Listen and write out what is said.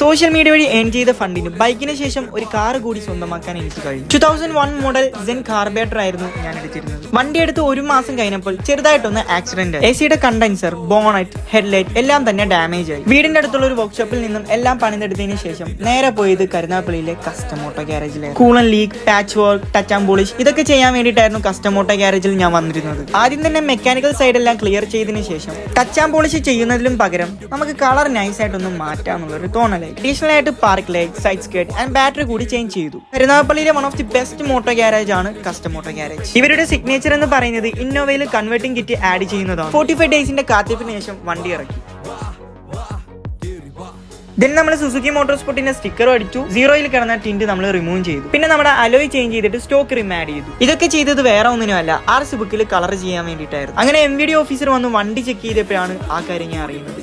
Social media വഴി earn ചെയ്ത ഫണ്ടിന് ബൈക്കിന് ശേഷം ഒരു കാർ കൂടി സ്വന്തമാക്കാൻ എനിക്ക് കഴിഞ്ഞു. Two thousand one model Zen carburettor ആയിരുന്നു ഞാൻ എടുത്തിരുന്നത്. വണ്ടി എടുത്ത് ഒരു മാസം കഴിഞ്ഞപ്പോൾ ചെറുതായിട്ടൊന്ന് ആക്സിഡന്റ് എ സിയുടെ കണ്ടൻസർ ബോണറ്റ് ഹെഡ്ലൈറ്റ് എല്ലാം തന്നെ ഡാമേജ് ആയി. വീടിന്റെ അടുത്തുള്ള ഒരു വർക്ക്ഷോപ്പിൽ നിന്നും എല്ലാം പണിതെടുത്തതിന് ശേഷം നേരെ പോയത് കരുനാപ്പള്ളിയിലെ custom auto ഗ്യാരേജിലായിരുന്നു coolant leak patch work touch and polish ഇതൊക്കെ ചെയ്യാൻ വേണ്ടിയിട്ടായിരുന്നു കസ്റ്റം ഓട്ടോ ഗ്യാരേജിൽ ഞാൻ വന്നിരുന്നത്. ആദ്യം തന്നെ മെക്കാനിക്കൽ സൈഡ് എല്ലാം ക്ലിയർ ചെയ്തതിനു ശേഷം ടച്ച് ആൻഡ് പോളിഷ് ചെയ്യുന്നതിലും പകരം നമുക്ക് കളർ നൈസ് മാറ്റാമെന്നുള്ളൊരു മാറ്റാന്നുള്ള ഒരു അഡീഷണൽ ആയിട്ട് park light side skirt and battery കൂടി ചേഞ്ച് ചെയ്തു. കരുനാഗപ്പള്ളിയിലെ one of the best moto garage ആണ് കസ്റ്റം മോട്ടോ ഗ്യാരേജ് ഇവരുടെ സിഗ്നേച്ചർ എന്ന് പറയുന്നത് ഇന്നോവയിൽ കൺവേർട്ടിംഗ് കിറ്റ് ആഡ് ചെയ്യുന്നതാണ്. ഫോർട്ടി ഫൈവ് ഡേയ്സിന്റെ കാത്തിരിപ്പിന് ശേഷം വണ്ടി ഇറക്കി. ദെൻ നമ്മൾ സുസുക്കി മോട്ടോർ സ്പോർട്ടിന്റെ സ്റ്റിക്കർ അടിച്ചു. സീറോയിൽ കിടന്ന ടിന്റ് നമ്മൾ റിമൂവ് ചെയ്തു. പിന്നെ നമ്മുടെ അലോയ് ചേഞ്ച് ചെയ്തിട്ട് സ്റ്റോക്ക് റിം ആഡ് ചെയ്തു. ഇതൊക്കെ ചെയ്തത് വേറെ ഒന്നിനുമല്ല ആർ സി ബുക്കിൽ കളർ ചെയ്യാൻ വേണ്ടിയിട്ടായിരുന്നു. അങ്ങനെ എം വി ഡി ഓഫീസർ വന്ന് വണ്ടി ചെക്ക് ചെയ്തപ്പോഴാണ് ആ കാര്യം ഞാൻ അറിയുന്നത്.